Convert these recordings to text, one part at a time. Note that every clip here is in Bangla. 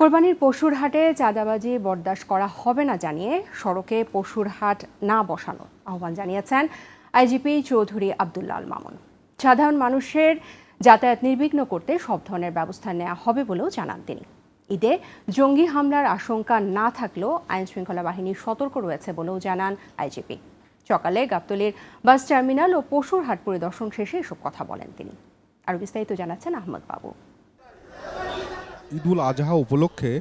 কোরবানির পশুর হাটে চাঁদাবাজি বরদাস্ত করা হবে না জানিয়ে সড়কে পশুর হাট না বসানো আহ্বান জানিয়েছেন আইজিপি চৌধুরী আবদুল্লাহ আল মামুন। সাধারণ মানুষের যাতায়াত নির্বিঘ্ন করতে সব ধরনের ব্যবস্থা নেওয়া হবে বলেও জানান তিনি। ঈদে জঙ্গি হামলার আশঙ্কা না থাকলেও আইন শৃঙ্খলা বাহিনী সতর্ক রয়েছে বলেও জানান আইজিপি। সকালে গাবতলির বাস টার্মিনাল ও পশুর হাট পরিদর্শন শেষে এসব কথা বলেন তিনি। আরও বিস্তারিত জানাচ্ছেন আহমদ বাবু। ঈদুল আজহা উপলক্ষে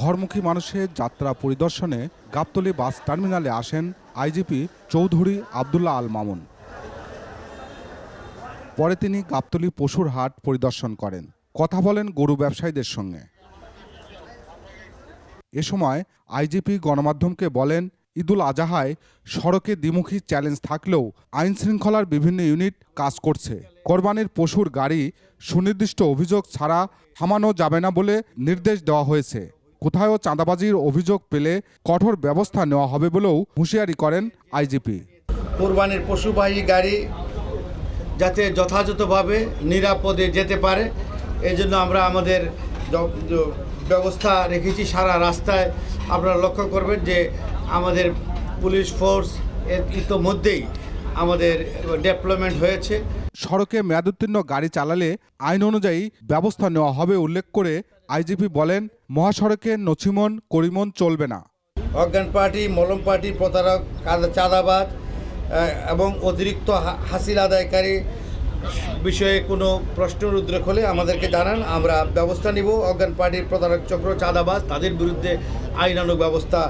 ঘরমুখী মানুষের যাত্রা পরিদর্শনে গাবতলী বাস টার্মিনালে আসেন আইজিপি চৌধুরী আবদুল্লাহ আল মামুন। পরে তিনি গাবতলী পশুর হাট পরিদর্শন করেন। কথা বলেন গরু ব্যবসায়ীদের সঙ্গে। এ সময় আইজিপি গণমাধ্যমকে বলেন, ঈদুল আজহায় সড়কে দ্বিমুখী চ্যালেঞ্জ থাকলেও আইন শৃঙ্খলার বিভিন্ন ইউনিট কাজ করছে। কোরবানির পশুর গাড়ি সুনির্দিষ্ট অভিযোগ ছাড়া থামানো যাবে না বলে নির্দেশ দেওয়া হয়েছে। কোথাও চাঁদাবাজির অভিযোগ পেলে কঠোর ব্যবস্থা নেওয়া হবে বলেও হুঁশিয়ারি করেন আইজিপি। কোরবানির পশুবাহী গাড়ি যাতে যথাযথভাবে নিরাপদে যেতে পারে এই জন্য আমরা আমাদের ব্যবস্থা রেখেছি সারা রাস্তায়। আপনারা লক্ষ্য করবেন যে আমাদের পুলিশ ফোর্স ইতোমধ্যেই আমাদের ডেভেলপমেন্ট হয়েছে। সড়কে মেয়াদোত্তীর্ণ গাড়ি চালালে আইন অনুযায়ী ব্যবস্থা নেওয়া হবে উল্লেখ করে আইজিপি বলেন মহাসড়কে নছিমন করিমন চলবে না। অজ্ঞান পার্টি মলম পার্টি প্রতারক আহ, এবং অতিরিক্ত হাসিল আদায়কারী বিষয়ে কোনো প্রশ্নের উদ্রেক হলে আমাদেরকে জানান আমরা ব্যবস্থা নিব। অজ্ঞান পার্টির প্রতারক চক্র চাঁদাবাজ তাদের বিরুদ্ধে আইনানুগ ব্যবস্থা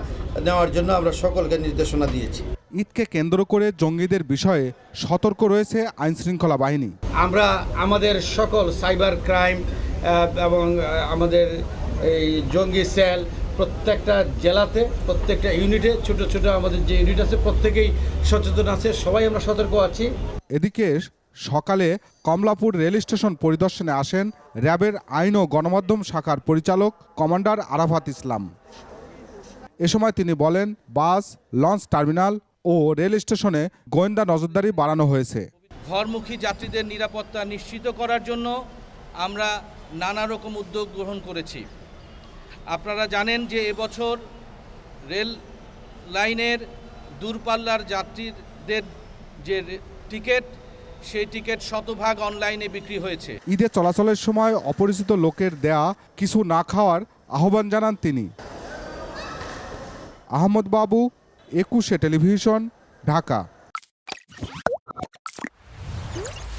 নেওয়ার জন্য আমরা সকলকে নির্দেশনা দিয়েছি। ঈদকে কেন্দ্র করে জঙ্গিদের বিষয়ে সতর্ক রয়েছে আইন শৃঙ্খলা বাহিনী। আমরা আমাদের সকল সাইবার ক্রাইম এবং আমাদের এই জঙ্গি সেল প্রত্যেকটা জেলাতে প্রত্যেকটা ইউনিটে ছোট ছোট আমাদের যে ইউনিট আছে প্রত্যেকেই সচেতন আছে সবাই আমরা সতর্ক আছি। এদিকে সকালে কমলাপুর রেল স্টেশন পরিদর্শনে আসেন র্যাবের আইন ও গণমাধ্যম শাখার পরিচালক কমান্ডার আরাফাত ইসলাম। এ সময় তিনি বলেন বাস লঞ্চ টার্মিনাল ও রেল স্টেশনে গোয়েন্দা নজরদারি বাড়ানো হয়েছে। ঘরমুখী যাত্রীদের নিরাপত্তা নিশ্চিত করার জন্য আমরা নানা রকম উদ্যোগ গ্রহণ করেছি। আপনারা জানেন যে এবছর রেল লাইনের দূরপাল্লার যাত্রীদের যে টিকিট সেই টিকিট শতভাগ অনলাইনে বিক্রি হয়েছে। ঈদে চলাচলের সময় অপরিচিত লোকের দেয়া কিছু না খাওয়ার আহ্বান জানান তিনি। আহমদ বাবু একুশে টেলিভিশন ঢাকা।